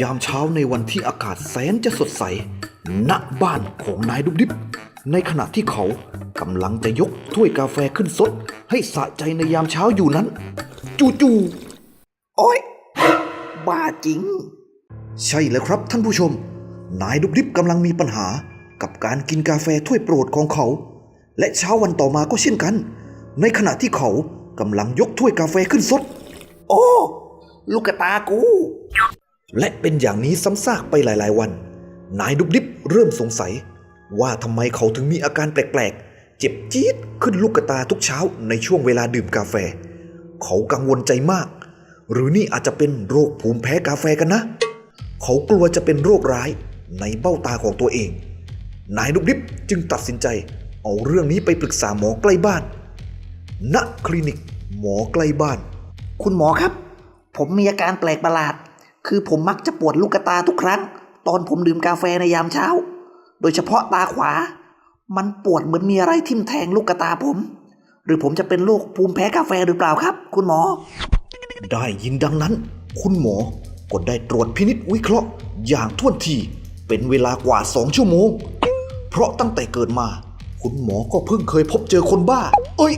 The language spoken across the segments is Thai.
ยามเช้าในวันที่อากาศแสนจะสดใส ณ บ้านของนายดุบดิบ ในขณะที่เขากำลังจะยกถ้วยกาแฟขึ้นซดให้สะใจในยามเช้าอยู่นั้น จู่ๆ โอ๊ย บ้าจริง ใช่แล้วครับท่านผู้ชม นายดุบดิบกำลังมีปัญหากับการกินกาแฟถ้วยโปรดของเขา และเช้าวันต่อมาก็เช่นกัน ในขณะที่เขากำลังยกถ้วยกาแฟขึ้นซดโอ้ ลูกตากู และเป็นอย่างนี้ซ้ำซากไปหลาย ๆ วัน นายดุบดิบเริ่มสงสัย ว่าทำไมเขาถึงมีอาการแปลก ๆ เจ็บจี๊ดขึ้นลูกตาทุกเช้าในช่วงเวลาดื่มกาแฟ เขากังวลใจมาก หรือนี่อาจจะเป็นโรคภูมิแพ้กาแฟกันนะ เขากลัวจะเป็นโรคร้ายในเบ้าตาของตัวเอง นายดุบดิบจึงตัดสินใจ เอาเรื่องนี้ไปปรึกษาหมอใกล้บ้าน ณ คลินิก หมอใกล้บ้าน คุณหมอครับ ผมมีอาการแปลกประหลาด คือผมมักจะปวดลูกตาทุกครั้ง ตอนผมดื่มกาแฟในยามเช้า โดยเฉพาะตาขวา มันปวดเหมือนมีอะไรทิ่มแทงลูกตาผม หรือผมจะเป็นโรคภูมิแพ้กาแฟหรือเปล่าครับ คุณหมอ ได้ยินดังนั้น คุณหมอก็ได้ตรวจพินิษวิเคราะห์ อย่างท่วนทีเป็นเวลากว่าสองชั่วโมง เพราะตั้งแต่เกิดมา คุณหมอก็เพิ่งเคยพบเจอคนบ้า เอ้ย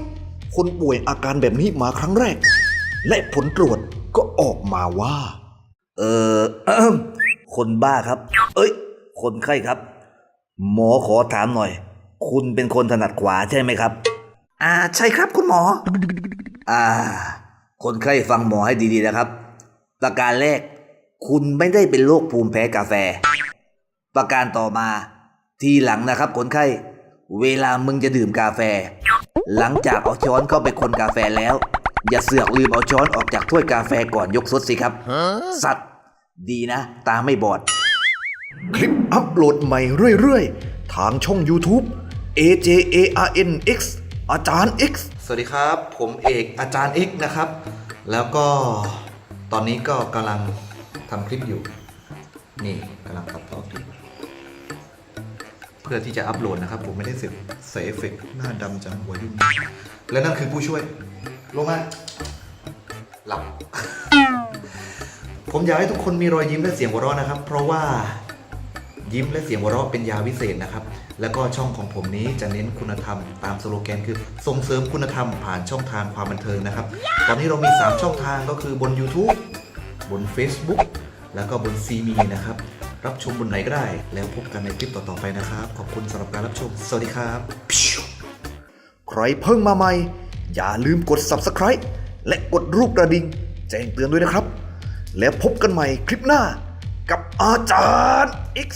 คนป่วยอาการแบบนี้มาครั้งแรก และผลตรวจก็ออกมาว่า เออคนบ้าครับ เอ้ย คนไข้ครับ หมอขอถามหน่อย คุณเป็นคนถนัดขวาใช่ไหมครับ อ่า ใช่ครับคุณหมอ อ่า คนไข้ฟังหมอให้ดีๆนะครับ ประการแรก คุณไม่ได้เป็นโรคภูมิแพ้กาแฟ ประการต่อมา ทีหลังนะครับ คนไข้ เวลามึงจะดื่มกาแฟ หลังจากเอาช้อนเข้าไปคนกาแฟแล้ว อย่าเสือกลืมเอาช้อนออกจากถ้วยกาแฟก่อนยกซดสิครับ สัตว์ ดีนะ ตาไม่บอด คลิปอัปโหลดใหม่เรื่อย ๆ ทางช่อง YouTube AJARNX อาจารย์ X สวัสดีครับ ผมเอกอาจารย์ X นะครับ แล้วก็ตอนนี้ก็กำลังทำคลิปอยู่ นี่กำลังตัดต่อคลิปเพื่อที่จะอัปโหลดนะครับ ผมไม่ได้เสร็จใส่เอฟเฟกต์หน้าดำจังหัวยุ่งและนั่นคือผู้ช่วย ลงมาหลับ ผมอยากให้ทุกคนมีรอยยิ้มและเสียงหัวเราะนะครับ เพราะว่ายิ้มและเสียงหัวเราะเป็นยาวิเศษนะครับ แล้วก็ช่องของผมนี้จะเน้นคุณธรรมตามสโลแกนคือส่งเสริมคุณธรรมผ่านช่องทางความบันเทิงนะครับ ตอนนี้เรามี 3 ช่องทางก็คือบน YouTube บน Facebook แล้วก็บนซีมีนะครับ รับชมบนไหนก็ได้ แล้วพบกันในคลิปต่อๆไปนะครับ ขอบคุณสำหรับการรับชม สวัสดีครับ ใครเพิ่งมาใหม่ อย่าลืมกด Subscribe และกดรูปกระดิ่งแจ้งเตือนด้วยนะครับ แล้วพบกันใหม่คลิปหน้ากับอาจารย์ X